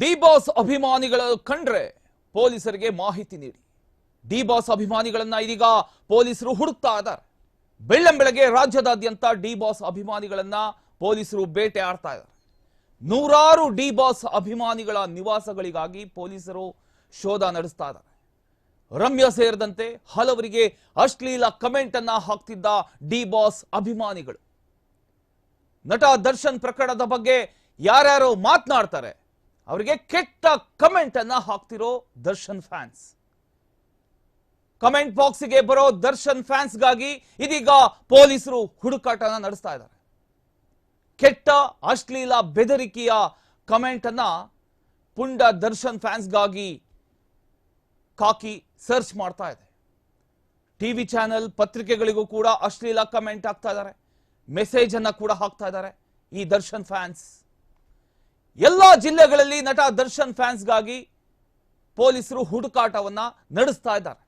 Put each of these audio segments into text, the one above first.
D boss ಅಭಿಮಾನಿಗಳ ಕಂಡ್ರೆ ಪೊಲೀಸರಿಗೆ ಮಾಹಿತಿ ನೀಡಿ. ಡಿ ಬಾಸ್ ಅಭಿಮಾನಿಗಳನ್ನ ಇದೀಗ ಪೊಲೀಸರು ಹುಡುಕ್ತಾ ಇದ್ದಾರೆ. ಬೆಳ್ಳಂಬೆಳಗ್ಗೆ ರಾಜ್ಯದಾದ್ಯಂತ ಡಿ ಬಾಸ್ ಅಭಿಮಾನಿಗಳನ್ನ ಪೊಲೀಸರು ಬೇಟೆ ಆಡ್ತಾ ಇದ್ದಾರೆ. ನೂರಾರು ಡಿ ಬಾಸ್ ಅಭಿಮಾನಿಗಳ ನಿವಾಸಗಳಿಗಾಗಿ ಪೊಲೀಸರು ಶೋಧ ನಡೆಸ್ತಾ ಇದ್ದಾರೆ. ರಮ್ಯಾ ಸೇರಿದಂತೆ ಹಲವರಿಗೆ ಅಶ್ಲೀಲ ಕಮೆಂಟ್ ಅನ್ನ ಹಾಕ್ತಿದ್ದ ಡಿ ಬಾಸ್ ಅಭಿಮಾನಿಗಳು. ನಟ ದರ್ಶನ್ ಪ್ರಕರಣದ ಬಗ್ಗೆ ಯಾರ್ಯಾರು ಮಾತನಾಡ್ತಾರೆ. ಅವರಿಗೆ ಕೆಟ್ಟ ಕಮೆಂಟ್ ಅನ್ನ ಹಾಕ್ತಿರೋ ದರ್ಶನ್ ಫ್ಯಾನ್ಸ್ ಕಮೆಂಟ್ ಬಾಕ್ಸ್ಗೆ ಬರೋ ದರ್ಶನ್ ಫ್ಯಾನ್ಸ್ಗಾಗಿ ಇದೀಗ ಪೊಲೀಸರು ಹುಡುಕಾಟನ ನಡೆಸ್ತಾ ಇದ್ದಾರೆ. ಕೆಟ್ಟ, ಅಶ್ಲೀಲ, ಬೆದರಿಕೆಯ ಕಮೆಂಟ್ ಅನ್ನ ಪುಂಡ ದರ್ಶನ್ ಫ್ಯಾನ್ಸ್ಗಾಗಿ ಕಾಕಿ ಸರ್ಚ್ ಮಾಡ್ತಾ ಇದೆ. ಟಿವಿ ಚಾನೆಲ್ ಪತ್ರಿಕೆಗಳಿಗೂ ಕೂಡ ಅಶ್ಲೀಲ ಕಮೆಂಟ್ ಹಾಕ್ತಾ ಇದ್ದಾರೆ. ಮೆಸೇಜ್ ಅನ್ನ ಕೂಡ ಹಾಕ್ತಾ ಇದ್ದಾರೆ ಈ ದರ್ಶನ್ ಫ್ಯಾನ್ಸ್ ಎಲ್ಲಾ ಜಿಲ್ಲೆಗಳಲ್ಲಿ ನಟ ದರ್ಶನ್ ಫ್ಯಾನ್ಸ್ಗಾಗಿ ಪೊಲೀಸರು ಹುಡುಕಾಟವನ್ನ ನಡೆಸ್ತಾ ಇದ್ದಾರೆ.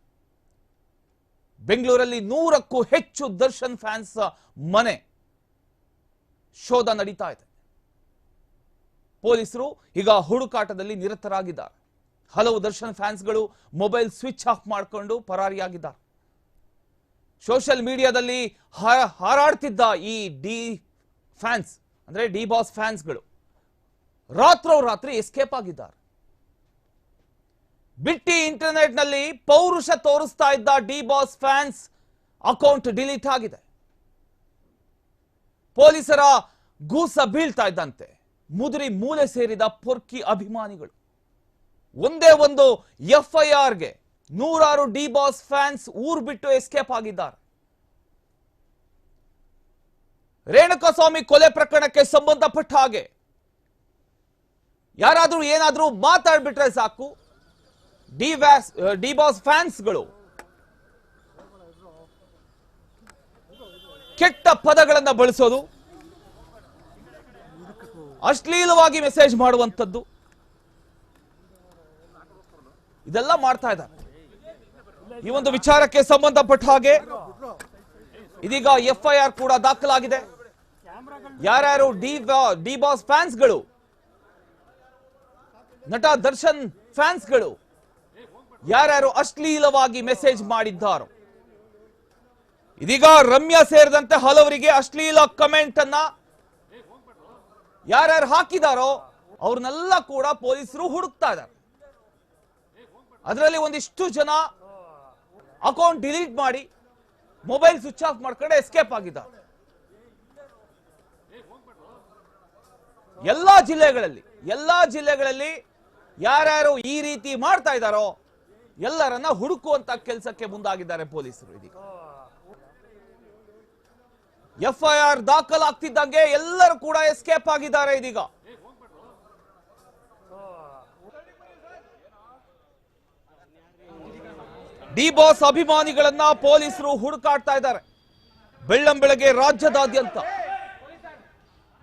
ಬೆಂಗಳೂರಲ್ಲಿ ನೂರಕ್ಕೂ ಹೆಚ್ಚು ದರ್ಶನ್ ಫ್ಯಾನ್ಸ್ ಮನೆ ಶೋಧ ನಡೀತಾ ಇದೆ. ಪೊಲೀಸರು ಈಗ ಹುಡುಕಾಟದಲ್ಲಿ ನಿರತರಾಗಿದ್ದಾರೆ. ಹಲವು ದರ್ಶನ್ ಫ್ಯಾನ್ಸ್ಗಳು ಮೊಬೈಲ್ ಸ್ವಿಚ್ ಆಫ್ ಮಾಡಿಕೊಂಡು ಪರಾರಿಯಾಗಿದ್ದಾರೆ. ಸೋಷಿಯಲ್ ಮೀಡಿಯಾದಲ್ಲಿ ಹಾರಾಡ್ತಿದ್ದ ಈ ಡಿ ಫ್ಯಾನ್ಸ್, ಅಂದ್ರೆ ಡಿ ಬಾಸ್ ಫ್ಯಾನ್ಸ್ಗಳು ರಾತ್ರೋರಾತ್ರಿ ಎಸ್ಕೇಪ್ ಆಗಿದ್ದಾರೆ. ಬಿಟ್ಟಿ ಇಂಟರ್ನೆಟ್ನಲ್ಲಿ ಪೌರುಷ ತೋರಿಸ್ತಾ ಇದ್ದ D boss fans account delete ಆಗಿದೆ. ಪೊಲೀಸರ ಗೂಸ ಬೀಳ್ತಾ ಇದ್ದಂತೆ. ಮುದುರಿ ಮೂಲೆ ಸೇರಿದ ಪೊರ್ಕಿ ಅಭಿಮಾನಿಗಳು. ಒಂದೇ ಒಂದು ಎಫ್ಐಆರ್ಗೆ ನೂರಾರು ಡಿ ಬಾಸ್ ಫ್ಯಾನ್ಸ್ ಊರ್ ಬಿಟ್ಟು ಎಸ್ಕೇಪ್ ಆಗಿದ್ದಾರೆ. ರೇಣುಕಾಸ್ವಾಮಿ ಕೊಲೆ ಪ್ರಕರಣಕ್ಕೆ ಸಂಬಂಧಪಟ್ಟ ಹಾಗೆ ಯಾರಾದ್ರೂ ಏನಾದರೂ ಮಾತಾಡ್ಬಿಟ್ರೆ ಸಾಕು. ಡಿ ವ್ಯಾಸ್ ಡಿ ಬಾಸ್ ಫ್ಯಾನ್ಸ್ಗಳು ಕೆಟ್ಟ ಪದಗಳನ್ನು ಬಳಸೋದು. ಅಶ್ಲೀಲವಾಗಿ ಮೆಸೇಜ್ ಮಾಡುವಂಥದ್ದು. ಇದೆಲ್ಲ ಮಾಡ್ತಾ ಇದ್ದಾರೆ. ಈ ಒಂದು ವಿಚಾರಕ್ಕೆ ಸಂಬಂಧಪಟ್ಟ ಹಾಗೆ ಇದೀಗ ಎಫ್ಐಆರ್ ಕೂಡ ದಾಖಲಾಗಿದೆ. ಯಾರ್ಯಾರು ಡಿ ಡಿ ಬಾಸ್ ಫ್ಯಾನ್ಸ್ಗಳು ನಟ ದರ್ಶನ್ ಫ್ಯಾನ್ಸ್ಗಳು ಯಾರ್ಯಾರು ಅಶ್ಲೀಲವಾಗಿ ಮೆಸೇಜ್ ಮಾಡಿದ್ದಾರೋ. ಇದೀಗ ರಮ್ಯಾ ಸೇರಿದಂತೆ ಹಲವರಿಗೆ ಅಶ್ಲೀಲ ಕಮೆಂಟ್ ಅನ್ನ ಯಾರ್ಯಾರು ಹಾಕಿದಾರೋ ಅವ್ರನ್ನೆಲ್ಲ ಕೂಡ ಪೊಲೀಸರು ಹುಡುಕ್ತಾ ಇದ್ದಾರೆ. ಅದರಲ್ಲಿ ಒಂದಿಷ್ಟು ಜನ ಅಕೌಂಟ್ ಡಿಲೀಟ್ ಮಾಡಿ ಮೊಬೈಲ್ ಸ್ವಿಚ್ ಆಫ್ ಮಾಡ್ಕೊಂಡು ಎಸ್ಕೇಪ್ ಆಗಿದ್ದಾರೆ. ಎಲ್ಲಾ ಜಿಲ್ಲೆಗಳಲ್ಲಿ ಎಲ್ಲಾ ಜಿಲ್ಲೆಗಳಲ್ಲಿ ಯಾರ್ಯಾರು ಈ ರೀತಿ ಮಾಡ್ತಾ ಇದ್ದಾರೋ ಎಲ್ಲರನ್ನ ಹುಡುಕುವಂತ ಕೆಲಸಕ್ಕೆ ಮುಂದಾಗಿದ್ದಾರೆ ಪೊಲೀಸರು ಇದೀಗ. ಎಫ್ಐಆರ್ ದಾಖಲಾಗ್ತಿದ್ದಂಗೆ ಎಲ್ಲರೂ ಕೂಡ ಎಸ್ಕೇಪ್ ಆಗಿದ್ದಾರೆ ಇದೀಗ. ಡಿ ಬಾಸ್ ಅಭಿಮಾನಿಗಳನ್ನ ಪೊಲೀಸರು ಹುಡುಕಾಡ್ತಾ ಇದ್ದಾರೆ. ಬೆಳ್ಳಂಬೆಳಗ್ಗೆ ರಾಜ್ಯದಾದ್ಯಂತ.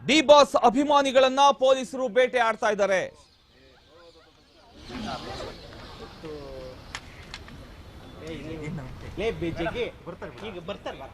ಡಿ ಬಾಸ್ ಅಭಿಮಾನಿಗಳನ್ನ ಪೊಲೀಸರು ಬೇಟೆ ಆಡ್ತಾ ಇದ್ದಾರೆ. ಲೇ ಬರ್ತಾರೆ ಈಗ ಬರ್ತಾರಲ್ಲ